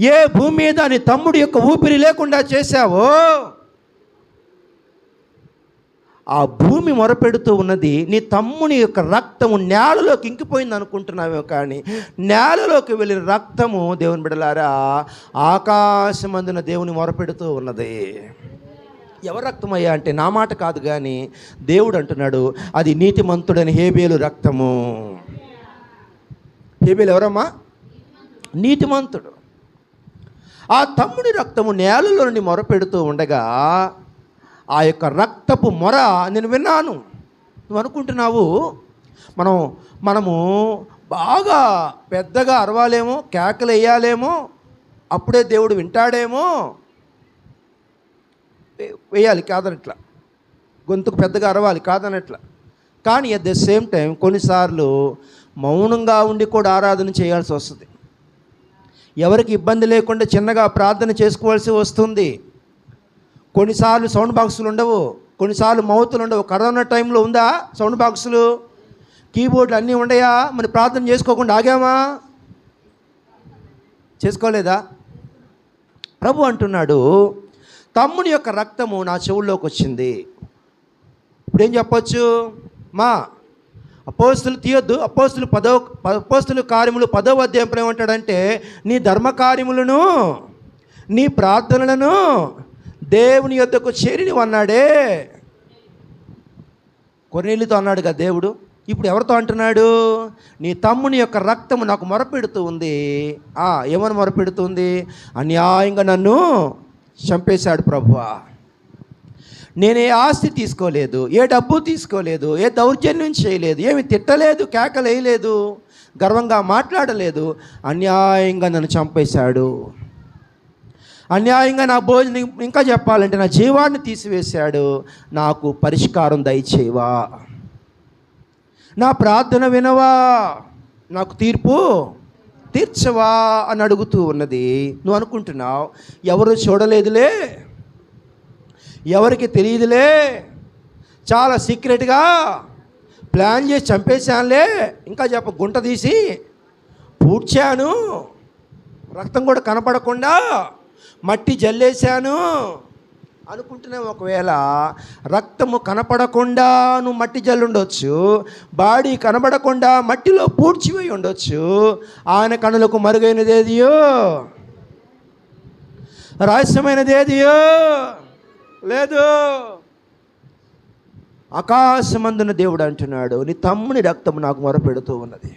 ఏ భూమి మీద నీ తమ్ముడి యొక్క ఊపిరి లేకుండా చేశావో? ఆ భూమి మొరపెడుతూ ఉన్నది నీ తమ్ముని యొక్క రక్తము నేలలోకి ఇంకిపోయింది అనుకుంటున్నావే కానీ నేలలోకి వెళ్ళిన రక్తము దేవుని బిడలారా ఆకాశమందున దేవుని మొరపెడుతూ ఉన్నది. ఎవరు రక్తమయ్యా అంటే నా మాట కాదు కానీ దేవుడు అంటున్నాడు అది నీతిమంతుడని హేబేలు రక్తము. హేబేలు ఎవరమ్మా? నీతిమంతుడు. ఆ తమ్ముడి రక్తము నేలలో నుండి మొరపెడుతూ ఉండగా ఆ యొక్క రక్తపు మొర నేను విన్నాను. నువ్వు అనుకుంటున్నావు మనం మనము బాగా పెద్దగా అరవాలేమో కేకలు వేయాలేమో అప్పుడే దేవుడు వింటాడేమో. వేయాలి కాదనట్లా. గొంతుకు పెద్దగా అరవాలి కాదనట్లా. కానీ అట్ ద సేమ్ టైం కొన్నిసార్లు మౌనంగా ఉండి కూడా ఆరాధన చేయాల్సి వస్తుంది. ఎవరికి ఇబ్బంది లేకుండా చిన్నగా ప్రార్థన చేసుకోవాల్సి వస్తుంది. కొన్నిసార్లు సౌండ్ బాక్సులు ఉండవు. కొన్నిసార్లు మౌతులు ఉండవు. కరోనా టైంలో ఉందా సౌండ్ బాక్సులు? కీబోర్డులు అన్నీ ఉండయా? మరి ప్రార్థన చేసుకోకుండా ఆగామా? చేసుకోలేదా? ప్రభు అంటున్నాడు తమ్ముని యొక్క రక్తము నా చెవుల్లోకి వచ్చింది. ఇప్పుడు ఏం మా అపోస్తులు తీయొద్దు అపోస్తులు పదో అపోస్తులు కార్యములు పదవ అధ్యాయంలో ఏమంటాడంటే నీ ధర్మ కార్యములను నీ ప్రార్థనలను దేవుని యొద్దకు చేరిని అన్నాడే. కొన్నేళ్ళతో అన్నాడు కదా దేవుడు ఇప్పుడు ఎవరితో అంటున్నాడు? నీ తమ్ముని యొక్క రక్తము నాకు మొరపెడుతూ ఉంది. ఆ, ఏమని మొరపెడుతుంది అన్యాయంగా నన్ను చంపేశాడు ప్రభువా. నేను ఏ ఆస్తి తీసుకోలేదు ఏ డబ్బు తీసుకోలేదు ఏ దౌర్జన్యం చేయలేదు ఏమి తిట్టలేదు కేకలేయలేదు గర్వంగా మాట్లాడలేదు అన్యాయంగా నన్ను చంపేశాడు. అన్యాయంగా నా భోజనం ఇంకా చెప్పాలంటే నా జీవాన్ని తీసివేశాడు. నాకు పరిష్కారం దయచేవా నా ప్రార్థన వినవా? నాకు తీర్పు తీర్చవా? అని అడుగుతూ ఉన్నది. నువ్వు అనుకుంటున్నావు ఎవరు చూడలేదులే? ఎవరికి తెలియదులే. చాలా సీక్రెట్గా ప్లాన్ చేసి చంపేశానులే. ఇంకా చెప్ప గుంట తీసి పూడ్చాను. రక్తం కూడా కనపడకుండా మట్టి జల్లేశాను. అనుకుంటున్నావు ఒకవేళ రక్తము కనపడకుండా నువ్వు మట్టి జల్లుండొచ్చు బాడీ కనబడకుండా మట్టిలో పూడ్చిపోయి ఉండొచ్చు ఆయన కనులకు మరుగైనదేదియో? రహస్యమైనదేదియో? లేదు. ఆకాశమందున దేవుడు అంటున్నాడు నీ తమ్ముని రక్తము నాకు మొరపెడుతూ ఉన్నది.